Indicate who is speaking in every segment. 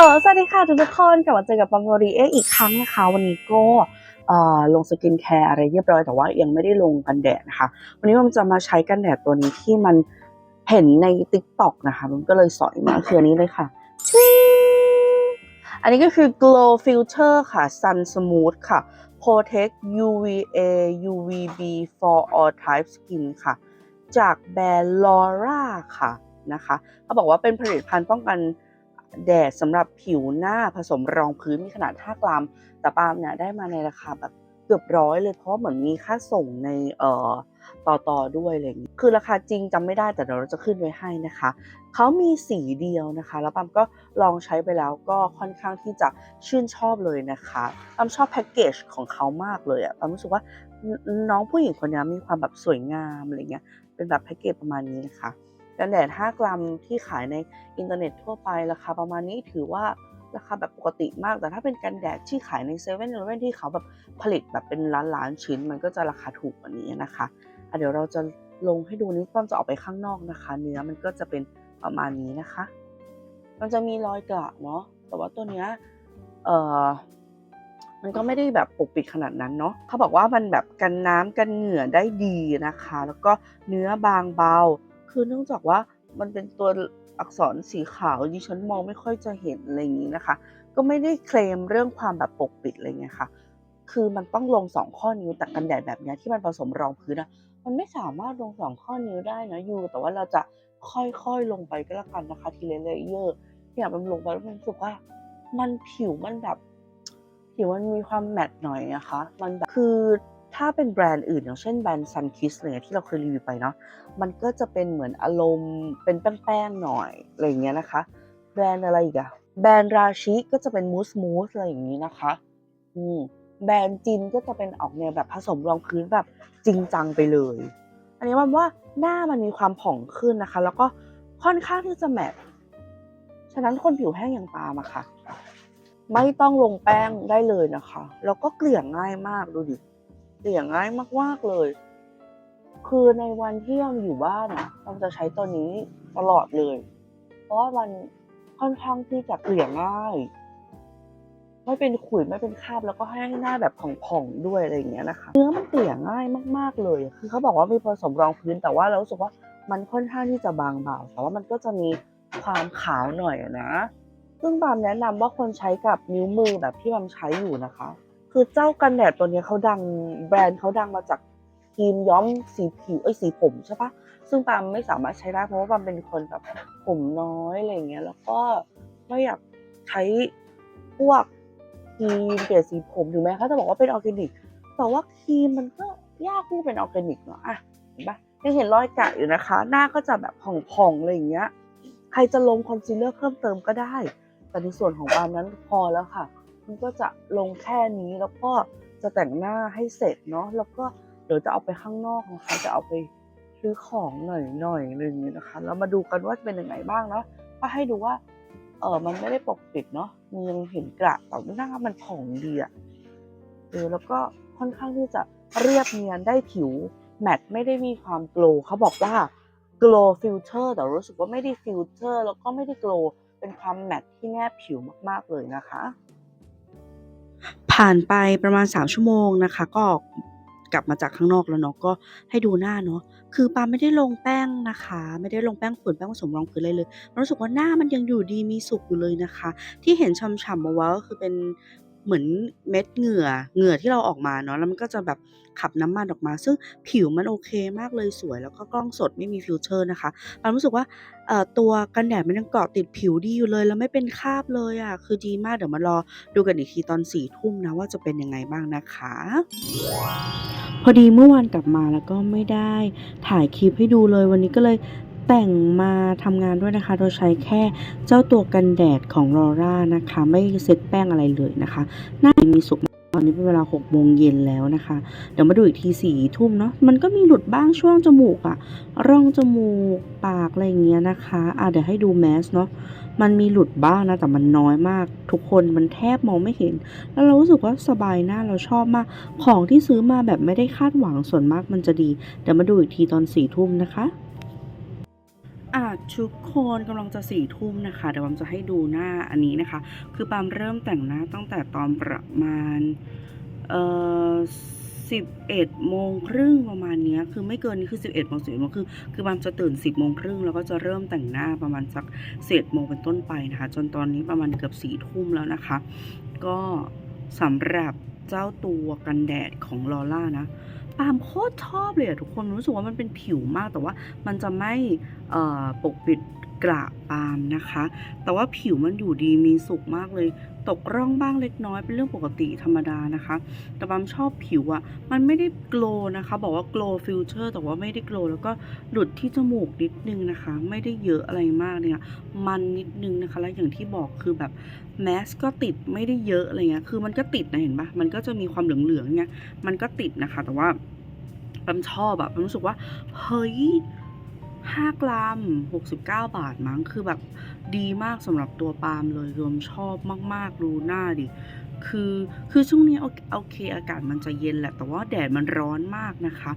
Speaker 1: ลสวัสดีค่ะทุกๆคนกลับมาเจอกับปอมโมรีเออีกครั้งนะคะ วันนี้ก็ลงสกินแคร์อะไรเรียบร้อยแต่ว่ายังไม่ได้ลงกันแดดนะคะ วันนี้ผมจะมาใช้กันแดดตัวนี้ที่มันเห็นใน t ิ k t o k นะคะมันก็เลยสอยมาคืออันนี้เลยค่ะชิอันนี้ก็คือ glow filter ค่ะ sun smooth ค่ะ protect UVA UVB for all type skin ค่ะ จากแบรนด์ Laura ค่ะนะคะเขาบอกว่าเป็นผลิตภัณฑ์ป้องกัน แดดสำหรับผิวหน้าผสมรองพื้นมีขนาด 5 กรัม แต่ปาล์มเนี่ยได้มาในราคาแบบเกือบร้อยเลยเพราะเหมือนมีค่าส่งในเอ่อต่อต่อด้วยอะไรอย่างนี้คือราคาจริงจำไม่ได้แต่เดี๋ยวเราจะขึ้นไว้ให้นะคะ เขามีสีเดียวนะคะ แล้วปาล์มก็ลองใช้ไปแล้วก็ค่อนข้างที่จะชื่นชอบเลยนะคะปาล์มชอบแพ็กเกจของเขามากเลยอะปาล์มรู้สึกว่าน้องผู้หญิงคนนี้มีความแบบสวยงามอะไรเงี้ยเป็นแบบแพ็กเกจประมาณนี้นะคะ กันแดด 5 กรัมที่ขายในอินเทอร์เน็ตทั่วไปราคาประมาณนี้ถือว่าราคาแบบปกติมาก แต่ถ้าเป็นกันแดดที่ขายในเซเว่นเว่นที่เขาแบบผลิตแบบเป็นล้านล้านๆชิ้น มันก็จะราคาถูกกว่านี้นะคะะเดี๋ยวเราจะลงให้ดูนี้ป้อมจะออกไปข้างนอกนะคะ เนื้อมันก็จะเป็นประมาณนี้นะคะ มันจะมีรอยกระเนาะ แต่ว่าตัวเนี้ยเอ่อมันก็ไม่ได้แบบปกปิดขนาดนั้นเนาะเขาบอกว่ามันแบบกันน้ำกันเหงื่อได้ดีนะคะ แล้วก็เนื้อบางเบา คือเนื่องจากว่ามันเป็นตัวอักษรสีขาวดิฉันมองไม่ค่อยจะเห็นอะไรอย่างนี้นะคะ ก็ไม่ได้เคลมเรื่องความแบบปกปิดอะไรเงี้ยค่ะ คือมันต้องลงสองข้อนิ้วแต่กันแดดแบบนี้ที่มันผสมรองพื้นอะมันไม่สามารถลงสองข้อนิ้วได้นะยูแต่ว่าเราจะค่อยๆลงไปก็แล้วกันนะคะ ทีละเลเยอร์เนี่ยมันลงไปแล้วมันรู้สึกว่า มันผิวมันแบบผิวมันมีความแมตต์หน่อยนะคะ มันแบบคือ ถ้าเป็นแบรนด์อื่นอย่างเช่นแบรนด์ Sun Kiss อะไรเงี้ยที่เราเคยรีวิวไปเนาะมันก็จะเป็นเหมือนอารมณ์เป็นแป้งๆหน่อยอะไรเงี้ยนะคะ แบรนด์อะไรอีกอะแบรนด์ราชิก็จะเป็นมูสมูสอะไรอย่างนี้นะคะอืมแบรนด์จินก็จะเป็นออกแนวแบบผสมรองพื้นแบบจริงจังไปเลย อันนี้มันว่าหน้ามันมีความผ่องขึ้นนะคะ แล้วก็ค่อนข้างที่จะแมตต์ฉะนั้นคนผิวแห้งอย่างปาล์มอะค่ะ ไม่ต้องลงแป้งได้เลยนะคะ แล้วก็เกลี่ยง่ายมากดูดิ เกลี่ยง่ายมากๆเลย คือในวันที่เราอยู่บ้านอะเราจะใช้ตัวนี้ตลอดเลย เพราะว่ามันค่อนข้างที่จะเกลี่ยง่าย ไม่เป็นขุยไม่เป็นคราบแล้วก็ให้หน้าแบบผ่องๆด้วยอะไรอย่างเงี้ยนะคะ เนื้อมันเกลี่ยง่ายมากๆเลย คือเขาบอกว่ามีผสมรองพื้นแต่ว่าเราสึกว่ามันค่อนข้างที่จะบางเบาแต่ว่ามันก็จะมีความขาวหน่อยนะ ซึ่งบามแนะนำว่าคนใช้กับนิ้วมือแบบที่บามใช้อยู่นะคะ คือเจ้ากันแดดตัวนี้เขาดังแบรนด์เขาดังมาจากครีมย้อมสีผิวเอ้สีผมใช่ปะซึ่งปามไม่สามารถใช้ได้เพราะว่าปามเป็นคนแบบผมน้อยอะไรอย่างเงี้ยแล้วก็ไม่อยากใช้พวกครีมเปลี่ยนสีผมถึงแม้เขาจะบอกว่าเป็นออร์แกนิก แต่ว่าครีมมันก็ยากที่จะเป็นออร์แกนิกเนาะอะเห็นปะยังเห็นรอยกะอยู่นะคะ หน้าก็จะแบบผ่องๆอะไรอย่างเงี้ย ใครจะลงคอนซีลเลอร์เพิ่มเติมก็ได้ แต่ในส่วนของปามนั้นพอแล้วค่ะันก็จะลงแค่นี้แล้วก็จะแต่งหน้าให้เสร็จเนาะแล้วก็เดี๋ยวจะเอาไปข้างนอกนะคะจะเอาไปซื้อของหน่อยๆอะไรอย่างนี้นะคะแล้วมาดูกันว่าเป็นยังไงบ้างเนาะก็ให้ดูว่าเออมันไม่ได้ปกปิดเนาะมันยังเห็นกระแต่หน้ามันผ่องดีอะเออแล้วก็ค่อนข้างที่จะเรียบเนียนได้ผิวแมตต์ไม่ได้มีความโกลว์เขาบอกว่า glow filter แต่รู้สึกว่าไม่ได้ฟิลเตอร์แล้วก็ไม่ได้ glow เป็นความแมตต์ที่แนบผิวมากๆเลยนะคะ ผ่านไปประมาณ 3 ชั่วโมงนะคะ ก็กลับมาจากข้างนอกแล้วเนาะก็ให้ดูหน้าเนาะคือปาไม่ได้ลงแป้งนะคะ ไม่ได้ลงแป้งฝุ่นแป้งผสมรองพื้นเลยเลยรู้สึกว่าหน้ามันยังอยู่ดีมีสุขอยู่เลยนะคะ ที่เห็นฉ่ำๆมาว่าก็คือเป็น เหมือนเม็ดเหงื่อเหงื่อที่เราออกมาเนาะแล้วมันก็จะแบบขับน้ำมันออกมา ซึ่งผิวมันโอเคมากเลยสวย แล้วก็กล้องสดไม่มีฟิลเตอร์นะคะปารู้สึกว่าตัวกันแดดมันยังเกาะติดผิวดีอยู่เลย แล้วไม่เป็นคราบเลยอะคือดีมากเดี๋ยวมารอดูกันอีกทีตอน4ทุ่มนะว่าจะเป็นยังไงบ้างนะคะพอดีเมื่อวานกลับมาแล้วก็ไม่ได้ถ่ายคลิปให้ดูเลยวันนี้ก็เลย แต่งมาทำงานด้วยนะคะ โดยใช้แค่เจ้าตัวกันแดดของ Laura นะคะ ไม่เซ็ตแป้งอะไรเลยนะคะหน้ามีสุกตอนนี้เป็นเวลา6โมงเย็นแล้วนะคะ เดี๋ยวมาดูอีกทีสี่ทุ่มเนาะ มันก็มีหลุดบ้างช่วงจมูกอะร่องจมูกปากอะไรอย่างเงี้ยนะคะอะเดี๋ยวให้ดูแมสเนาะ มันมีหลุดบ้างนะ แต่มันน้อยมาก ทุกคนมันแทบมองไม่เห็น แล้วเรารู้สึกว่าสบายหน้าเราชอบมาก ของที่ซื้อมาแบบไม่ได้คาดหวังส่วนมากมันจะดี เดี๋ยวมาดูอีกทีตอนสี่ทุ่มนะคะ อ่าทุกคนกำลังจะสี่ทุ่มนะคะ เดี๋ยวปามจะให้ดูหน้าอันนี้นะคะ คือปามเริ่มแต่งหน้าตั้งแต่ตอนประมาณ เอ่อสิบเอ็ดโมงครึ่งประมาณนี้คือไม่เกินนี้คือสิบเอ็ดโมงสิบเอ็ดโมงคือคือปามจะตื่นสิบโมงครึ่งแล้วก็จะเริ่มแต่งหน้าประมาณสักเศษโมงเป็นต้นไปนะคะ จนตอนนี้ประมาณเกือบสี่ทุ่มแล้วนะคะ ก็สำหรับเจ้าตัวกันแดดของลอล่านะ ปาล์มโคตรชอบเลยอะทุกคนรู้สึกว่ามันเป็นผิวมากแต่ว่ามันจะไม่ปกปิดกระปาล์มนะคะ แต่ว่าผิวมันอยู่ดีมีสุขมากเลย ตกร่องบ้างเล็กน้อยเป็นเรื่องปกติธรรมดานะคะ แต่ปามชอบผิวอะมันไม่ได้โกลนะคะ บอกว่าโกลฟิลเ t อร์แต่ว่าไม่ได้โกลแล้วก็หลุดที่จมูกนิดนึงนะคะ ไม่ได้เยอะอะไรมากเนี่ยมันนิดนึงนะคะ แล้วอย่างที่บอกคือแบบแมสก็ติดไม่ได้เยอะอะไรเงี้ยคือมันก็ติดนะเห็นปะมันก็จะมีความเหลืองๆเนี่ยมันก็ติดนะคะ แต่ว่าปามชอบอะปมรู้สึกว่าเฮ้ย ห้ากรัมหกสิบเก้าบาทมั้งคือแบบดีมากสำหรับตัวปาล์มเลยรวมชอบมากๆดูหน้าดิคือคือช่วงนี้โอเคอากาศมันจะเย็นแหละ แต่ว่าแดดมันร้อนมากนะคะ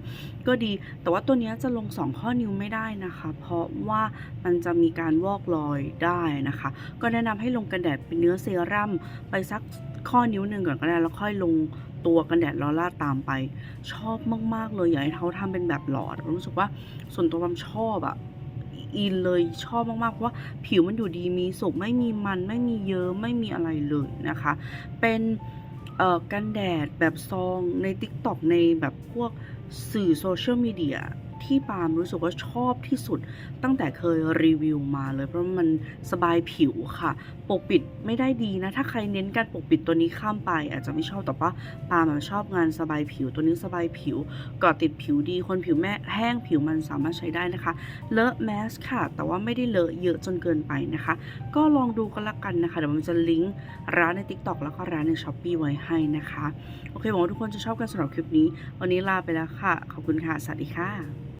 Speaker 1: ก็ดีแต่ว่าตัวนี้จะลงสองข้อนิ้วไม่ได้นะคะ เพราะว่ามันจะมีการวอกรอยได้นะคะ ก็แนะนำให้ลงกันแดดเป็นเนื้อเซรั่มไปสักข้อนิ้วหนึ่งก่อนก็ได้แล้วค่อยลง ตัวกันแดดลอล่าตามไป ชอบมาก ๆ เลยอยากให้เขาทำเป็นแบบหลอดรู้สึกว่าส่วนตัวความชอบอะอินเลยชอบมาก ๆ เพราะว่าผิวมันอยู่ดีมีสุกไม่มีมันไม่มีเยิ้มไม่มีอะไรเลยนะคะ เป็นกันแดดแบบซองใน t ิ k t o k ในแบบพวกสื่อโซเชียลมีเดีย ที่ปาล์มรู้สึกว่าชอบที่สุด ตั้งแต่เคยรีวิวมาเลย เพราะมันสบายผิวค่ะ ปกปิดไม่ได้ดีนะ ถ้าใครเน้นการปกปิดตัวนี้ข้ามไป อาจจะไม่ชอบแต่ว่าปาล์มชอบงานสบายผิว ตัวนี้สบายผิวกาะติดผิวดีคนผิวแม่แห้งผิวมันสามารถใช้ได้นะคะ เลอะแมสค่ะ แต่ว่าไม่ได้เลอะเยอะจนเกินไปนะคะ ก็ลองดูกันละกันนะคะเดี๋ยวมันจะลิงก์ร้านใน TikTok แล้วก็ร้านใน s h อ p e e ไว้ให้นะคะโอเคหวังว่าทุกคนจะชอบกันสำหรับคลิปนี้ วันนี้ลาไปแล้วค่ะ ขอบคุณค่ะ สวัสดีค่ะ